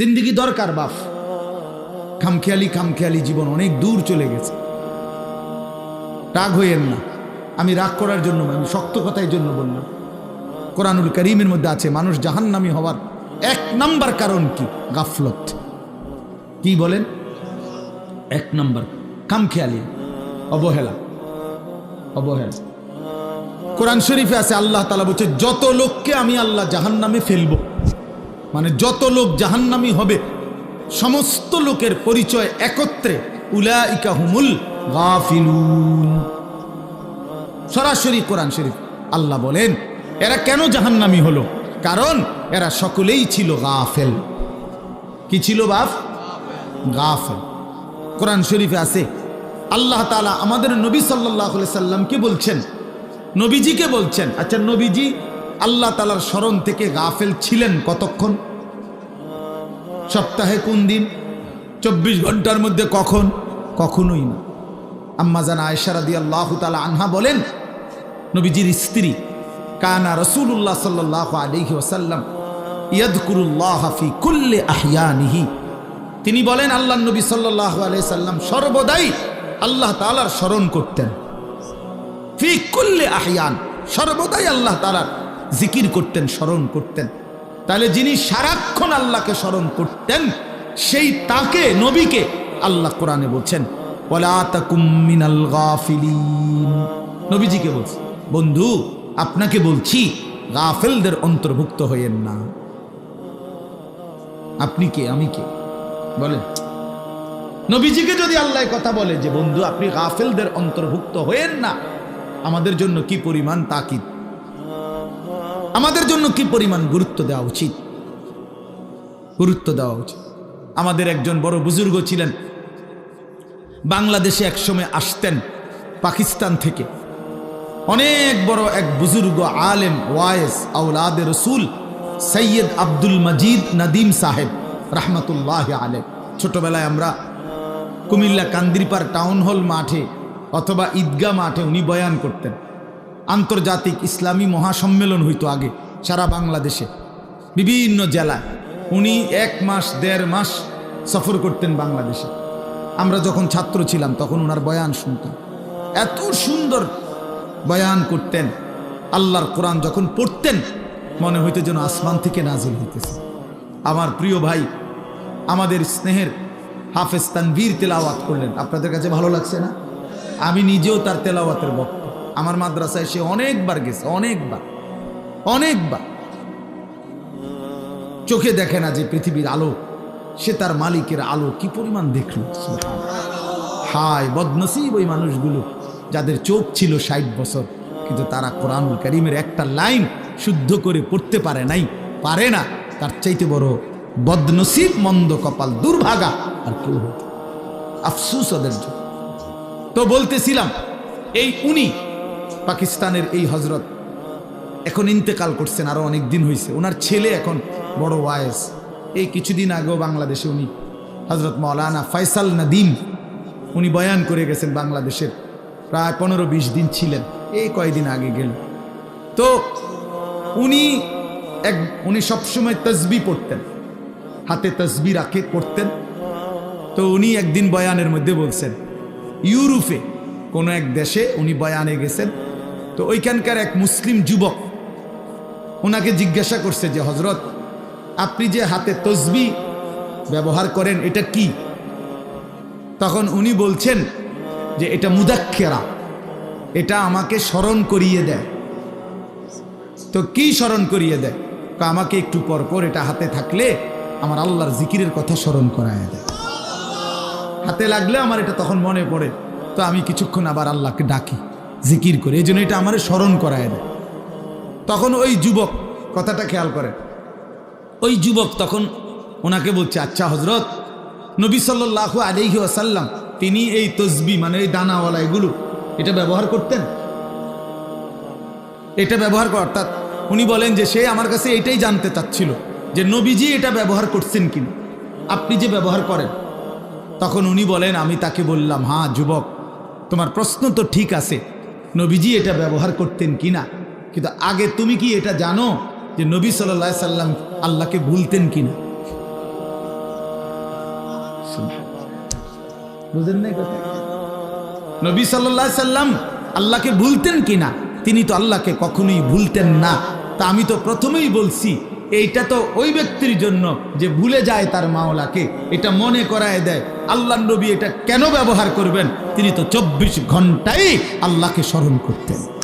জিন্দিগি দরকার বাপ খামখেয়ালি খামখেয়ালি জীবন অনেক দূর চলে গেছে। রাগ হইয়েন না। আমি রাগ করার জন্য আমি শক্ত কথার জন্য বললাম। কোরআনুল করিমের মধ্যে আছে, মানুষ জাহান্নামি হওয়ার এক নাম্বার কারণ কি? গাফলত। কি বলেন? এক নাম্বার, খামখেয়ালি, অবহেলা। অবহেলা। কোরআন শরীফে আছে, আল্লাহ তালা বলছে, যত লোককে আমি আল্লাহ জাহান্নামে ফেলব মানে যত লোক জাহান্নামি হবে, সমস্ত লোকের পরিচয় একত্রে উলাইকা হুমুল গাফিলুন। সরাসরি কোরআন শরীফ আল্লাহ বলেন, এরা কেন জাহান্নামি হলো? কারণ এরা সকলেই ছিল গাফেল। কি ছিল বাপ গাফেল। কোরআন শরীফে আছে, আল্লাহ তালা আমাদের নবী সাল্লাহ সাল্লামকে বলছেন, নবীজিকে বলছেন আচ্ছা নবীজি আল্লাহ তালার স্মরণ থেকে গাফেল ছিলেন কতক্ষণ? সপ্তাহে কোন দিন? চব্বিশ ঘণ্টার মধ্যে কখন? কখনোই না। আম্মা জানা আয়সারাদি আল্লাহ তালা আনহা বলেন, নবীজির স্ত্রী কানা রসুল্লাহ সাল্লাহ আলহি ওসাল্লাম ইয়াদকুরুল্লাহ ফি কুল্লে আহিয়ানিহি। তিনি বলেন আল্লাহ নবী সাল্লাহ আলাই সাল্লাম সর্বদাই আল্লাহ তালার স্মরণ করতেন। ফি কুল্লে আহিয়ান, সর্বদাই আল্লাহ তালার জিকির করতেন, স্মরণ করতেন। তাহলে যিনি সারাক্ষণ আল্লাহকে স্মরণ করতেন, সেই তাকে, নবীকে আল্লাহ কোরআনে বলছেন নবীজিকে বলছে, বন্ধু, আপনাকে বলছি, গাফেলদের অন্তর্ভুক্ত হইয়েন না। আপনি কে? আমি কে? বলেন। নবীজিকে যদি আল্লাহ কথা বলে যে, বন্ধু, আপনি গাফেলদের অন্তর্ভুক্ত হয়েন না, আমাদের জন্য কি পরিমাণ তাকিদ? আমাদের জন্য কি পরিমাণ গুরুত্ব দেওয়া উচিত? গুরুত্ব দেওয়া উচিত। আমাদের একজন বড় বুজুর্গ ছিলেন। বাংলাদেশে একসময় আসতেন পাকিস্তান থেকে। অনেক বড় এক বুজুর্গ আলেম, ওয়ায়েস আউলাদ রসুল, সৈয়দ আব্দুল মজিদ নদীম সাহেব, রহমতুল্লাহ আলেম ছোটবেলায় আমরা কুমিল্লা কান্দিরপার টাউন হল মাঠে অথবা ঈদগা মাঠে উনি বয়ান করতেন। আন্তর্জাতিক ইসলামী মহাসম্মেলন হইতো আগে, সারা বাংলাদেশে। বিভিন্ন জেলায়। উনি এক মাস, দেড় মাস সফর করতেন বাংলাদেশে। আমরা যখন ছাত্র ছিলাম, তখন ওনার বয়ান শুনতাম। এত সুন্দর বয়ান করতেন। আল্লাহর কোরআন যখন পড়তেন, মনে হইতে যেন আসমান থেকে নাজিল হইতেছে। আমার প্রিয় ভাই, আমাদের স্নেহের হাফেজ তানভীর তেলাওয়াত করলেন। আপনাদের কাছে ভালো লাগছে না? আমি নিজেও তার তেলাওয়াতের বক্ত আমার মাদ্রাসায় সে অনেকবার গেছে, অনেকবার অনেকবার। চোখে দেখে না যে পৃথিবীর আলো, সে তার মালিকের আলো কি পরিমাণ দেখল? হায়, বদনসিব ওই মানুষগুলো, যাদের চোখ ছিল ষাট বছর, কিন্তু তারা কোরআনুল করিমের একটা লাইন শুদ্ধ করে পড়তে পারে নাই, পারে না। তার চাইতে বড় বদনসিব মন্দ কপাল দুর্ভাগা আর কেউ আফসুস ওদের তো বলতেছিলাম, এই উনি পাকিস্তানের এই হজরত এখন ইন্তেকাল করছেন, আরও অনেক দিন হয়েছে ওনার ছেলে এখন বড় ওয়ায়েস এই কিছুদিন আগেও বাংলাদেশে উনি হজরত মৌলানা ফয়সাল নদীম, উনি বয়ান করে গেছেন বাংলাদেশের। প্রায় পনেরো বিশ দিন ছিলেন। এই কয়দিন আগে গেল। তো উনি এক, উনি সবসময় তসবি পড়তেন। হাতে তসবি রাখে, পড়তেন। তো উনি একদিন বয়ানের মধ্যে বলছেন, ইউরোপে কোনো এক দেশে উনি বয়ানে গেছেন তো ওইখানকার এক মুসলিম যুবক ওনাকে জিজ্ঞাসা করছে যে হজরত আপনি যে হাতে তসবি ব্যবহার করেন, এটা কি? তখন উনি বলছেন যে, এটা মুদাক্ষেরা এটা আমাকে স্মরণ করিয়ে দেয়। তো কি স্মরণ করিয়ে দেয়? তো আমাকে একটু পর পর এটা হাতে থাকলে আমার আল্লাহর জিকিরের কথা স্মরণ করায় দেয়। হাতে লাগলে আমার এটা তখন মনে পড়ে। তো আমি কিছুক্ষণ আবার আল্লাহকে ডাকি। জিকির করে, এই জন্য এটা আমার স্মরণ করায় দেয়। তখন ওই যুবক, কথাটা খেয়াল করে। ওই যুবক তখন ওনাকে বলছে আচ্ছা হজরত নবী সাল্লাহ আলিহি আসাল্লাম তিনি এই তসবি মানে এই দানাওয়ালা এগুলো, এটা ব্যবহার করতেন? এটা ব্যবহার কর, অর্থাৎ উনি বলেন যে সে আমার কাছে এটাই জানতে চাচ্ছিল, যে নবীজি এটা ব্যবহার করছেন কিনা। আপনি যে ব্যবহার করেন। তখন উনি বলেন, আমি তাকে বললাম হ্যাঁ যুবক, তোমার প্রশ্ন তো ঠিক আছে নবীজি এটা ব্যবহার করতেন কিনা? কিন্তু আগে তুমি কি এটা জানো যে নবী সাল্লা সাল্লাম আল্লাহকে ভুলতেন কিনা? বুঝেন নাই কথা? নবী সাল্লাহ সাল্লাম আল্লাহকে ভুলতেন কিনা? তিনি তো আল্লাহকে কখনোই ভুলতেন না। তা আমি তো প্রথমেই বলছি এইটা তো ওই ব্যক্তির জন্য যে ভুলে যায় তার মাওলাকে। এটা মনে করায় দেয়। আল্লাহ নবী এটা কেন ব্যবহার করবেন? তিনি তো চব্বিশ ঘন্টাই আল্লাহকে স্মরণ করতেন।